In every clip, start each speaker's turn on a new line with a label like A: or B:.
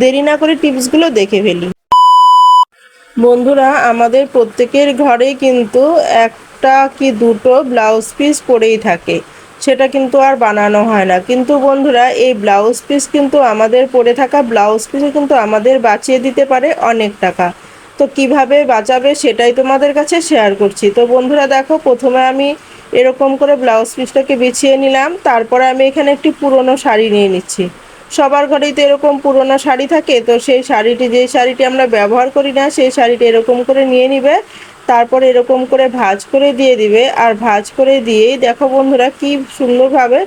A: দেরি না করে টিপসগুলো দেখে ফেলি। বন্ধুরা, আমাদের প্রত্যেকের ঘরে কিন্তু একটা কি দুটো ব্লাউজ পিস পরেই থাকে। সেটা কিন্তু আর বানানো হয় না। কিন্তু বন্ধুরা, এই ব্লাউজ পিস কিন্তু আমাদের পরে থাকা ব্লাউজ পিসে কিন্তু আমাদের বাঁচিয়ে দিতে পারে অনেক টাকা। তো কীভাবে বাঁচাবে সেটাই তোমাদের কাছে শেয়ার করছি। তো বন্ধুরা, দেখো, প্রথমে আমি এরকম করে ব্লাউজ পিসটাকে বিছিয়ে নিলাম। তারপরে আমি এখানে একটি পুরনো শাড়ি নিয়ে নিচ্ছি। সবার ঘরেই তো এরকম পুরোনো শাড়ি থাকে, তো সেই শাড়িটি যেই শাড়িটি আমরা ব্যবহার করি না, সেই শাড়িটি এরকম করে নিয়ে নিবে, তারপর এরকম করে ভাজ করে দিয়ে দিবে, আর ভাজ করে দিয়েই দেখো বন্ধুরা কি সুন্দরভাবে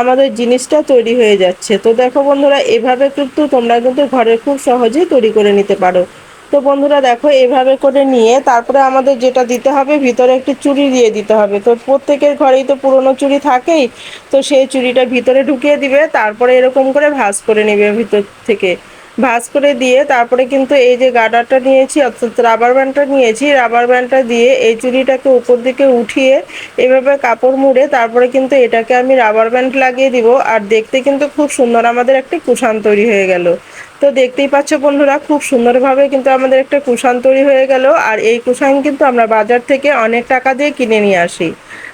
A: আমাদের জিনিসটা তৈরি হয়ে যাচ্ছে। তো দেখো বন্ধুরা, এভাবে কিন্তু তোমরা কিন্তু ঘরে খুব সহজেই তৈরি করে নিতে পারো। তো বন্ধুরা দেখো, এভাবে করে নিয়ে তারপরে আমাদের যেটা দিতে হবে, ভিতরে একটি চুড়ি দিয়ে দিতে হবে। তো প্রত্যেকের ঘরেই তো পুরনো চুড়ি থাকেই, তো সেই চুড়িটা ভিতরে ঢুকিয়ে দিবে, তারপরে এরকম করে ভাঁজ করে নেবে ভিতর থেকে। ভাঁজ করে দিয়ে তারপরে কিন্তু এই যে গার্ডারটা নিয়েছি, অর্থাৎ রাবার ব্যান্ডটা নিয়েছি রাবার ব্যান্ডটা দিয়ে এই চুড়িটাকে উপর দিকে উঠিয়ে এভাবে কাপড় মুড়ে তারপরে কিন্তু এটাকে আমি রাবার ব্যান্ড লাগিয়ে দিব। আর দেখতে কিন্তু খুব সুন্দর আমাদের একটি কুশান তৈরি হয়ে গেল। তো দেখতেই পাচ্ছ বন্ধুরা, খুব সুন্দরভাবে কিন্তু আমাদের একটা কুশান তৈরি হয়ে গেল। আর এই কুশান কিন্তু আমরা বাজার থেকে অনেক টাকা দিয়ে কিনে নিয়ে আসি।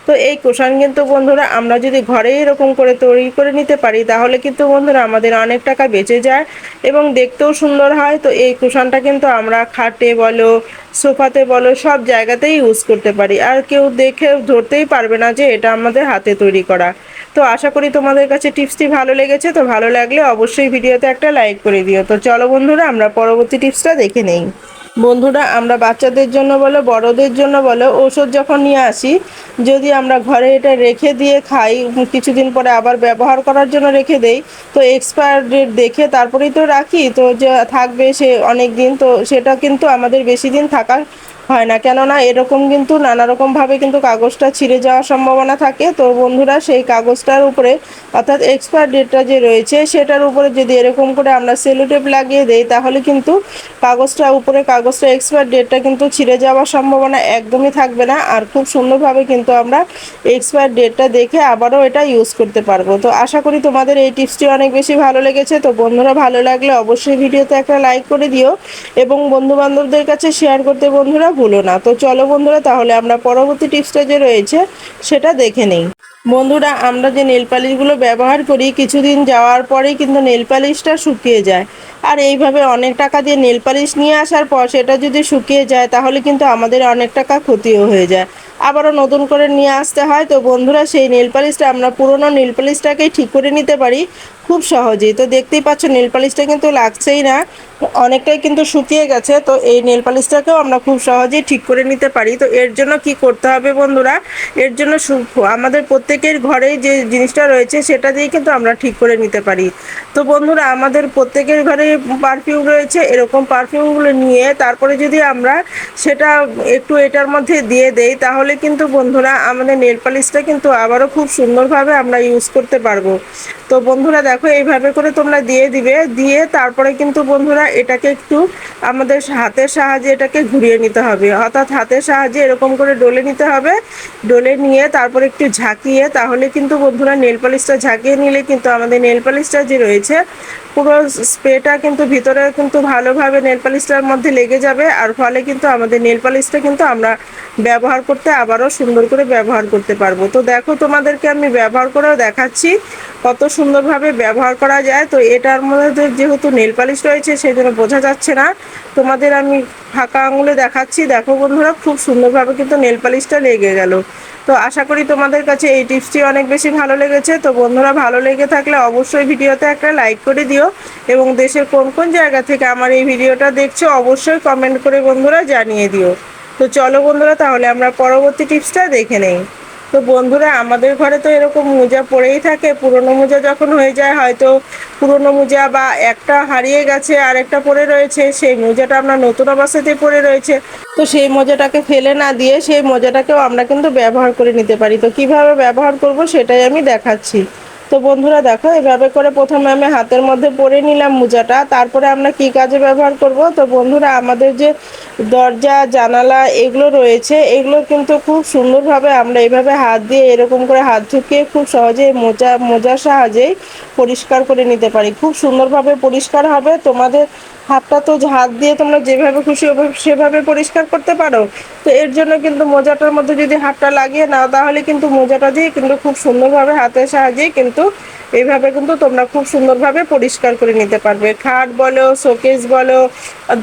A: তো এই কুশান কিন্তু বন্ধুরা আমরা যদি ঘরে এরকম করে তৈরি করে নিতে পারি, তাহলে কিন্তু বন্ধুরা আমাদের অনেক টাকা বেঁচে যায় এবং দেখতেও সুন্দর হয়। তো এই কুশানটা কিন্তু আমরা খাটে বলো, সোফাতে বলো, সব জায়গাতেই ইউজ করতে পারি। আর কেউ দেখে ধরতেই পারবে না যে এটা আমাদের হাতে তৈরি করা। তো আশা করি তোমাদের কাছে টিপসটি ভালো লেগেছে। তো ভালো লাগলে অবশ্যই ভিডিওতে একটা লাইক করে দিও। তো চলো বন্ধুরা, আমরা পরবর্তী টিপসটা দেখে নেই। বন্ধুরা, আমরা বাচ্চাদের জন্য বলো, বড়দের জন্য বলো ওষুধ যখন নিয়ে আসি, যদি আমরা ঘরে এটা রেখে দিয়ে খাই, কিছুদিন পরে আবার ব্যবহার করার জন্য রেখে দেই, তো এক্সপায়ার ডেট দেখে তারপরেই তো রাখি, তো যা থাকবে সে অনেক দিন তো সেটা কিন্তু আমাদের বেশি দিন থাকার হয় না। কেননা এরকম কিন্তু নানা রকমভাবে কিন্তু কাগজটা ছিঁড়ে যাওয়ার সম্ভাবনা থাকে। তো বন্ধুরা, সেই কাগজটার উপরে অর্থাৎ এক্সপায়ার ডেটটা যে রয়েছে, সেটার উপরে যদি এরকম করে আমরা সেলোটেপ লাগিয়ে দেই, তাহলে কিন্তু কাগজটা উপরে, কাগজটা এক্সপায়ার ডেটটা কিন্তু ছিঁড়ে যাওয়ার সম্ভাবনা একদমই থাকবে না। আর খুব সুন্দরভাবে কিন্তু আমরা এক্সপায়ার ডেটটা দেখে আবারও এটা ইউজ করতে পারব। তো আশা করি তোমাদের এই টিপসটি অনেক বেশি ভালো লেগেছে। তো বন্ধুরা, ভালো লাগলে অবশ্যই ভিডিওতে একটা লাইক করে দিও এবং বন্ধু বান্ধবদের কাছে শেয়ার করতে বন্ধুরা ভুলো না। তো চলো বন্ধুরা, তাহলে আমরা পরবর্তী টিপসটা যে রয়েছে, সেটা দেখে নিই। বন্ধুরা, আমরা যে নেল পালিশগুলো ব্যবহার করি, কিছুদিন যাওয়ার পরেই কিন্তু নেল পালিশটা শুকিয়ে যায়। আর এইভাবে অনেক টাকা দিয়ে নেল পালিশ নিয়ে আসার পর সেটা যদি শুকিয়ে যায়, তাহলে কিন্তু আমাদের অনেক টাকা ক্ষতিও হয়ে যায়। আবারও নতুন করে নিয়ে আসতে হয়। তো বন্ধুরা, সেই নেল পালিশটা, আমরা পুরনো নেল পালিশটাকেই ঠিক করে নিতে পারি। খুব সহজেই। তো দেখতেই পাচ্ছ, নেল পালিশটা কিন্তু লাগছেই না। অনেকটাই কিন্তু শুকিয়ে গেছে, তো এই নেল পালিশটাকেও আমরা খুব সহজেই ঠিক করে নিতে পারি। তো এর জন্য কি করতে হবে বন্ধুরা? এর জন্য আমাদের প্রত্যেকের ঘরে যে জিনিসটা রয়েছে, সেটা দিয়েই কিন্তু আমরা ঠিক করে নিতে পারি। তো বন্ধুরা, আমাদের প্রত্যেকের ঘরে পারফিউম রয়েছে, এরকম পারফিউমগুলো নিয়ে তারপরে যদি আমরা সেটা একটু এটার মধ্যে দিয়ে দেই, তাহলে কিন্তু বন্ধুরা আমাদের নেল পালিশটা কিন্তু আবারও খুব সুন্দরভাবে আমরা ইউজ করতে পারব। তো বন্ধুরা দেখো এইভাবে করে তোমরা দিয়ে দিবে। দিয়ে তারপরে কিন্তু বন্ধুরা এটাকে একটু আমাদের হাতের সাহায্যে এটাকে ঘুরিয়ে নিতে হবে। অর্থাৎ হাতের সাহায্যে এরকম করে ডলে নিতে হবে। ডলে নিয়ে তারপরে একটু ঝাঁকিয়ে, তাহলে কিন্তু বন্ধুরা নেল পালিশটা ঝাঁকিয়ে নিলে কিন্তু আমাদের নেল পালিশটা যে রয়েছে পুরো স্প্রেটা কিন্তু ভিতরে কিন্তু ভালোভাবে নেল পালিশটার মধ্যে লেগে যাবে, আর ফলে কিন্তু আমাদের নেল পালিশটা কিন্তু আমরা ব্যবহার করতে আবারও সুন্দর করে ব্যবহার করতে পারব। তো দেখো তোমাদেরকে আমি ব্যবহার করেও দেখাচ্ছি কত সুন্দরভাবে ব্যবহার করা যায়। তো এটার মধ্যে যেহেতু নেল পালিশ রয়েছে সেই জন্য বোঝা যাচ্ছে না। তোমাদের আমি ফাঁকা আঙুলে দেখাচ্ছি। দেখো বন্ধুরা, খুব সুন্দরভাবে কিন্তু নেল পালিশটা লেগে গেল। তো আশা করি তোমাদের কাছে এই টিপসটি অনেক বেশি ভালো লেগেছে। তো বন্ধুরা, ভালো লেগে থাকলে অবশ্যই ভিডিওতে একটা লাইক করে দিও এবং দেশের কোন কোন জায়গা থেকে আমার এই ভিডিওটা দেখছ অবশ্যই কমেন্ট করে বন্ধুরা জানিয়ে দিও। তো চলো বন্ধুরা, তাহলে আমরা পরবর্তী টিপসটা দেখে নেই। তো বন্ধুরা, আমাদের ঘরে তো এরকম মোজা পড়েই থাকে। পুরনো মোজা যখন হয়ে যায়, হয়তো পুরনো মোজা বা একটা হারিয়ে গেছে আর একটা পড়ে রয়েছে, সেই মোজাটা আমরা নতুন অবস্থাতেই পরে রয়েছে। তো সেই মোজাটাকে ফেলে না দিয়ে সেই মোজাটাকেও আমরা কিন্তু ব্যবহার করে নিতে পারি। তো কীভাবে ব্যবহার করব সেটাই আমি দেখাচ্ছি। তো বন্ধুরা, দেখো, এভাবে করে প্রথমে আমি হাতের মধ্যে পরে নিলাম মোজাটা। তারপরে আমরা কি কাজে ব্যবহার করব? তো বন্ধুরা, আমাদের যে দরজা, জানালা এগুলো রয়েছে। এগুলো কিন্তু খুব সুন্দরভাবে আমরা এইভাবে হাত দিয়ে এরকম করে হাত ঢুকিয়ে খুব সহজেই মোজা, মোজার সাহায্যেই পরিষ্কার করে নিতে পারি। খুব সুন্দরভাবে পরিষ্কার হবে। তোমাদের হাতটা তো হাত দিয়ে তোমরা যেভাবে খুশি সেভাবে পরিষ্কার করতে পারো। তো এর জন্য কিন্তু মোজাটার মধ্যে যদি হাতটা লাগিয়ে নাও, তাহলে কিন্তু মোজাটা দিয়ে কিন্তু খুব সুন্দরভাবে হাতের সাহায্যেই কিন্তু এইভাবে কিন্তু তোমরা খুব সুন্দরভাবে পরিষ্কার করে নিতে পারবে। খাট বলো, শোকেস বলো,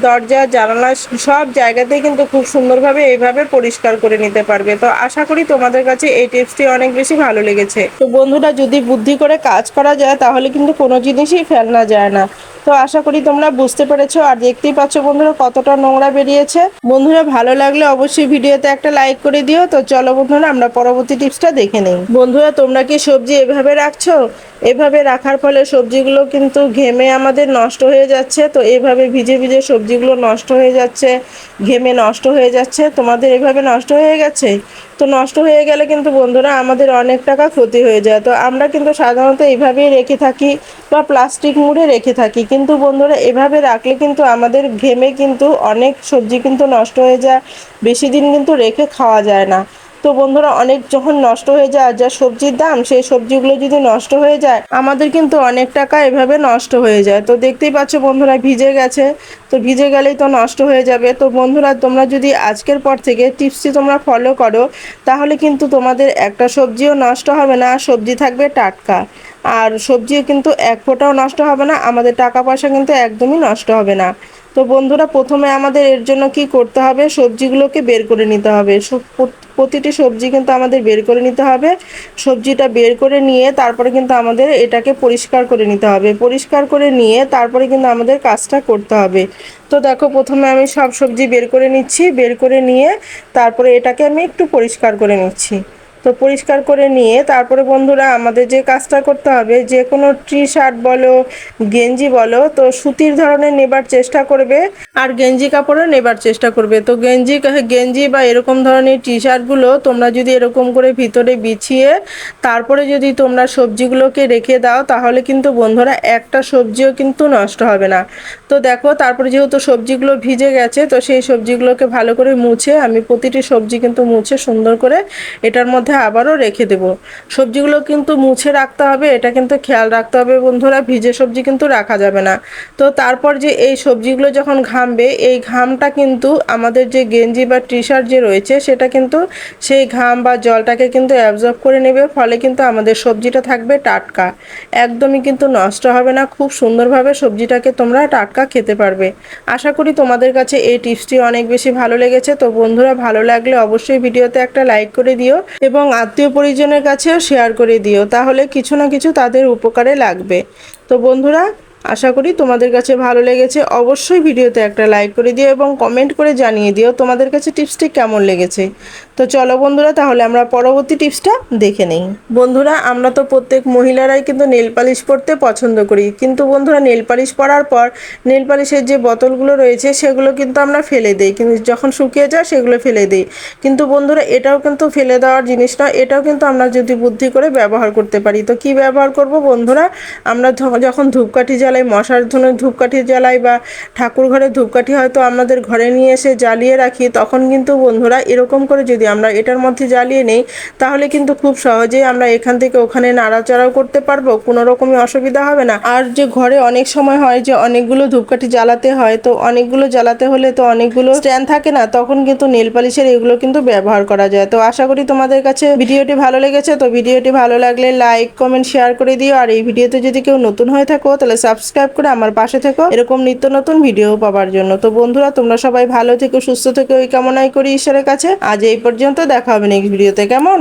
A: দরজা, জানালা, সব জায়গাতেই কিন্তু খুব সুন্দরভাবে এইভাবে পরিষ্কার করে নিতে পারবে। তো আশা করি তোমাদের কাছে এই টিপসটি অনেক বেশি ভালো লেগেছে। তো বন্ধুরা, যদি বুদ্ধি করে কাজ করা যায়, তাহলে কিন্তু কোনো জিনিসই ফেলনা যায় না। তো আশা করি তোমরা বুঝতে পেরেছ আর দেখতেই পাচ্ছ বন্ধুরা কতটা নোংরা বেরিয়েছে। বন্ধুরা ভালো লাগলে অবশ্যই ভিডিওতে একটা লাইক করে দিও। তো চলো বন্ধুরা, আমরা পরবর্তী টিপসটা দেখে নেই। বন্ধুরা, তোমরা কি সবজি এভাবে রাখছো? এভাবে রাখার ফলে সবজিগুলো কিন্তু ঘেমে আমাদের নষ্ট হয়ে যাচ্ছে। তো এভাবে ভিজে ভিজে সবজিগুলো নষ্ট হয়ে যাচ্ছে, ঘেমে নষ্ট হয়ে যাচ্ছে। তোমাদের এভাবে নষ্ট হয়ে গেছে? তো নষ্ট হয়ে গেলে কিন্তু বন্ধুরা আমাদের অনেক টাকা ক্ষতি হয়ে যায়। তো আমরা কিন্তু সাধারণত এইভাবেই রেখে থাকি বা প্লাস্টিক মুড়ে রেখে থাকি। কিন্তু বন্ধুরা এভাবে রাখলে কিন্তু আমাদের ঘেমে কিন্তু অনেক সবজি কিন্তু নষ্ট হয়ে যায়, বেশি দিন কিন্তু রেখে খাওয়া যায় না। তো বন্ধুরা, অনেক যখন নষ্ট হয়ে যায় যা সবজির দাম, সেই সবজিগুলো যদি নষ্ট হয়ে যায়, আমাদের কিন্তু অনেক টাকা এভাবে নষ্ট হয়ে যায়। তো দেখতেই পাচ্ছ বন্ধুরা, ভিজে গেছে। তো ভিজে গেলেই তো নষ্ট হয়ে যাবে। তো বন্ধুরা, তোমরা যদি আজকের পর থেকে টিপসটি তোমরা ফলো করো, তাহলে কিন্তু তোমাদের একটা সবজিও নষ্ট হবে না সবজি থাকবে টাটকা। আর সবজিও কিন্তু এক ফোঁটাও নষ্ট হবে না, আমাদের টাকা পয়সা কিন্তু একদমই নষ্ট হবে না। তো বন্ধুরা, প্রথমে আমাদের এর জন্য কি করতে হবে? সবজিগুলোকে বের করে নিতে হবে। প্রতিটি সবজি কিন্তু আমাদের বের করে নিতে হবে। সবজিটা বের করে নিয়ে তারপরে কিন্তু আমাদের এটাকে পরিষ্কার করে নিতে হবে। পরিষ্কার করে নিয়ে তারপরে কিন্তু আমাদের কাজটা করতে হবে। তো দেখো, প্রথমে আমি সব সবজি বের করে নিচ্ছি। বের করে নিয়ে তারপরে এটাকে আমি একটু পরিষ্কার করে নিচ্ছি। তো পরিষ্কার করে নিয়ে তারপরে বন্ধুরা আমাদের যে কাজটা করতে হবে, যে কোনো টি শার্ট বলো, গেঞ্জি বলো, তো সুতির ধরনের নেবার চেষ্টা করবে আর গেঞ্জি কাপড়ও নেবার চেষ্টা করবে। তো গেঞ্জি গেঞ্জি বা এরকম ধরনের টি শার্টগুলো তোমরা যদি এরকম করে ভিতরে বিছিয়ে তারপরে যদি তোমরা সবজিগুলোকে রেখে দাও, তাহলে কিন্তু বন্ধুরা একটা সবজিও কিন্তু নষ্ট হবে না। তো দেখো, তারপরে যেহেতু সবজিগুলো ভিজে গেছে, তো সেই সবজিগুলোকে ভালো করে মুছে, আমি প্রতিটি সবজি কিন্তু মুছে সুন্দর করে এটার মধ্যে আবারও রেখে দেব। সবজিগুলো কিন্তু মুছে রাখতে হবে, এটা কিন্তু খেয়াল রাখতে হবে বন্ধুরা, ভিজে সবজি কিন্তু রাখা যাবে না। তো তারপর যে এই সবজিগুলো যখন ঘামবে, এই ঘামটা কিন্তু আমাদের যে গেঞ্জি বা টি শার্ট যে রয়েছে, সেটা কিন্তু সেই ঘাম বা জলটাকে কিন্তু অ্যাবজর্ব করে নেবে, ফলে কিন্তু আমাদের সবজিটা থাকবে টাটকা। একদমই কিন্তু নষ্ট হবে না, খুব সুন্দরভাবে সবজিটাকে তোমরা টাটকা খেতে পারবে। আশা করি তোমাদের কাছে এই টিপসটি অনেক বেশি ভালো লেগেছে। তো বন্ধুরা, ভালো লাগলে অবশ্যই ভিডিওতে একটা লাইক করে দিও এবং আত্মীয় পরিজনের কাছেও শেয়ার করে দিও। তাহলে কিছু না কিছু তাদের উপকারে লাগবে। তো বন্ধুরা, আশা করি তোমাদের কাছে ভালো লেগেছে। অবশ্যই ভিডিওতে একটা লাইক করে দিও এবং কমেন্ট করে জানিয়ে দিও তোমাদের কাছে টিপসটি কেমন লেগেছে। তো চলো বন্ধুরা, তাহলে আমরা পরবর্তী টিপসটা দেখে নেই। বন্ধুরা, আমরা তো প্রত্যেক মহিলারাই কিন্তু নেল পালিশ পরতে পছন্দ করি। কিন্তু বন্ধুরা, নেল পালিশ পরার পর নেল পালিশের যে বোতলগুলো রয়েছে, সেগুলো কিন্তু আমরা ফেলে দিই। কিন্তু যখন শুকিয়ে যায়, সেগুলো ফেলে দিই। কিন্তু বন্ধুরা, এটাও কিন্তু ফেলে দেওয়ার জিনিস নয়। এটাও কিন্তু আমরা যদি বুদ্ধি করে ব্যবহার করতে পারি। তো কি ব্যবহার করব বন্ধুরা, আমরা যখন ধূপকাঠি জ্বালাই, মশার ধরনের ধূপকাঠি জ্বালাই বা ঠাকুর ঘরে ধূপকাঠি হয়তো আমাদের ঘরে নিয়ে এসে জ্বালিয়ে রাখি, তখন কিন্তু বন্ধুরা, এরকম করে যদি আমরা এটার মধ্যে জ্বালিয়ে নেই, তাহলে কিন্তু খুব সহজেই আমরা এখান থেকে ওখানে নাড়াচাড়াও করতে পারব, কোনো রকমই অসুবিধা হবে না। আর যে ঘরে অনেক সময় হয় যে অনেকগুলো ধূপকাঠি জ্বালাতে হয়, তো অনেকগুলো জ্বালাতে হলে তো অনেকগুলো স্ট্যান্ড থাকে না, তখন কিন্তু নেল পালিশের এগুলো কিন্তু ব্যবহার করা যায়। তো আশা করি তোমাদের কাছে ভিডিওটি ভালো লেগেছে, তো ভিডিওটি ভালো লাগলে লাইক, কমেন্ট, শেয়ার করে দিও। আর এই ভিডিওতে যদি কেউ নতুন হয়ে থাকো, তাহলে সাবস্ক্রাইব করে আমার পাশে থেকো। এরকম নিত্য নতুন ভিডিও পাওয়ার জন্য। তো বন্ধুরা, তোমরা সবাই ভালো থেকো, সুস্থ থেকো, এই কামনাই করি ঈশ্বরের কাছে। আজ এই পর্যন্ত দেখা হবে নেক্সট ভিডিওতে কেমন?